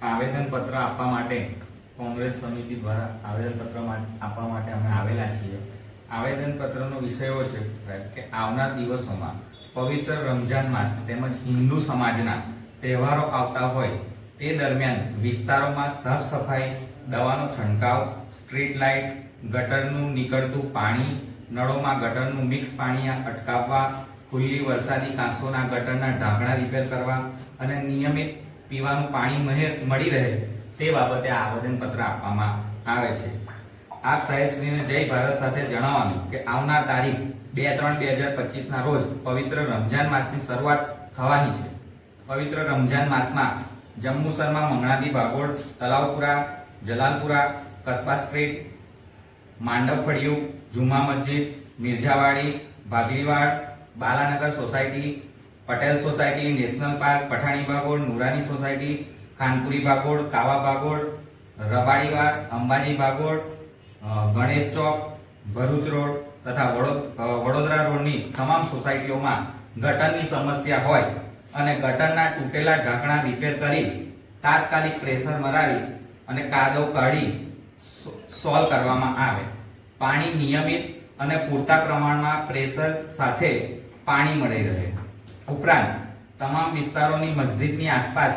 આવેદનપત્ર આપવા માટે કોંગ્રેસ સમિતિ દ્વારા આવેદનપત્ર આપવા માટે અમે આવેલા છીએ. આવેદનપત્રનો વિષયો છે, સાહેબ, કે આવનાર દિવસોમાં પવિત્ર રમજાન માસ તેમજ હિન્દુ સમાજના તહેવારો આવતા હોય તે દરમિયાન વિસ્તારોમાં સાફ સફાઈ, દવાનો છંટકાવ, સ્ટ્રીટ લાઇટ, ગટરનું નીકળતું પાણી, નળોમાં ગટરનું મિક્સ પાણી અટકાવવા, ખુલ્લી વરસાદી કાંસોના ગટરના ઢાંકણા રિપેર કરવા અને નિયમિત પીવાનું પાણી મળી રહે તે બાબતે આ આવેદનપત્ર આપવામાં આવે છે. આપ સાહેબશ્રીને જય ભારત સાથે જણાવવાનું કે આવનાર તારીખ બે ત્રણ બે હજાર પચીસના રોજ પવિત્ર રમજાન માસની શરૂઆત થવાની છે. પવિત્ર રમજાન માસમાં જંબુસરમાં Mangaladi Bhagol, Talavpura, Jalalpura, Kasba street, Mandav ફળિયું Juma Masjid, Mirzawadi, Bhaglivad, Balanagar society Patel society, national park, Pathani Bagol Nurani society, Khanpuri Bagol Kava Bagol Rabadivar Ambaji Bagol Ganesh Chowk, Bharuch road તથા વડો- વડોદરા રોડની તમામ સોસાયટીઓમાં ગટરની સમસ્યા હોય અને ગટરના તૂટેલા ઢાંકણા રિપેર કરી તાત્કાલિક પ્રેશર મરાવી અને કાદવ કાઢી સોલ્વ કરવામાં આવે. પાણી નિયમિત અને પૂરતા પ્રમાણમાં પ્રેશર સાથે પાણી મળી રહે. ઉપરાંત તમામ વિસ્તારોની મસ્જિદની આસપાસ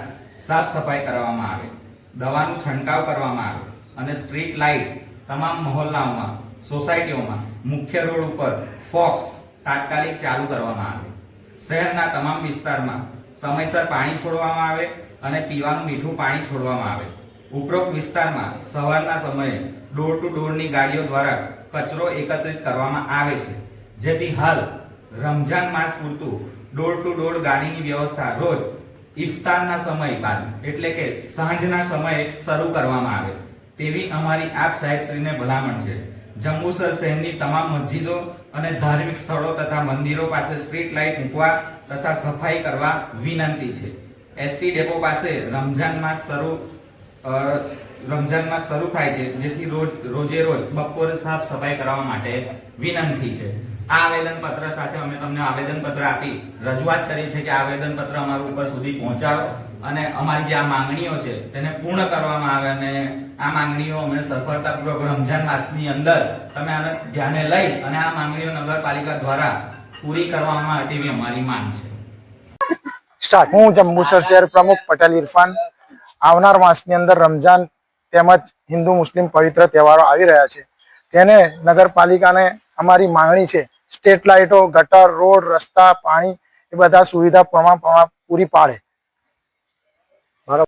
સાફ સફાઈ કરવામાં આવે, દવાનું છંટકાવ કરવામાં આવે અને સ્ટ્રીટ લાઇટ તમામ મહોલ્લાઓમાં, સોસાયટીઓમાં, મુખ્ય રોડ ઉપર ફોક્સ તાત્કાલિક ચાલુ કરવામાં આવે. શહેરના તમામ વિસ્તારમાં સમયસર પાણી છોડવામાં આવે અને પીવાનું મીઠું પાણી છોડવામાં આવે. ઉપરોક્ત વિસ્તારમાં સવારના સમયે ડોર ટુ ડોરની ગાડીઓ દ્વારા કચરો એકત્રિત કરવામાં આવે છે. જેથી હાલ રમજાન માસ પૂરતું ડોર ટુ ડોર ગાડીની વ્યવસ્થા રોજ ઇફતારના સમય બાદ, એટલે કે સાંજના સમયે શરૂ કરવામાં આવે. તેવી અમારી આપ સાહેબશ્રીને ભલામણ છે. જંબુસર શહેરની તમામ મસ્જિદો અને ધાર્મિક સ્થળો તથા મંદિરો પાસે સ્ટ્રીટ લાઇટ મૂકવા તથા સફાઈ કરવા વિનંતી છે. એસટી ડેપો પાસે રમઝાન માસ શરૂ રમઝાન માસ શરૂ થાય છે, જેથી રોજ, રોજે રોજ બપોરે સાફ સફાઈ કરવા માટે વિનંતી છે. આ આવેદન પત્ર સાથે અમે તમને આવેદન પત્ર આપી રજૂઆત કરી છે કે આ આવેદન પત્ર અમારું ઉપર સુધી પહોંચાડો અને અમારી જે આ માંગણીઓ છે તેને પૂર્ણ કરવામાં આવે અને આ માંગણીઓ અમે સફળતાપૂર્વક રમજાન માસની અંદર તમે આને ધ્યાને લઈ અને આ માંગણીઓ નગરપાલિકા દ્વારા પૂરી કરવામાં તેવી અમારી માંગ છે. સ્ટાર્ટ. હું જંબુસર શહેર પ્રમુખ પટેલ ઇરફાન. આવનાર માસની અંદર રમજાન તેમજ હિન્દુ મુસ્લિમ પવિત્ર તહેવારો આવી રહ્યા છે. તેને નગરપાલિકાને અમારી માંગણી છે સ્ટ્રીટ લાઇટો ગટર રોડ રસ્તા પાણી એ બધા સુવિધા પ્રમાણ પ્રમાણ પૂરી પાડે.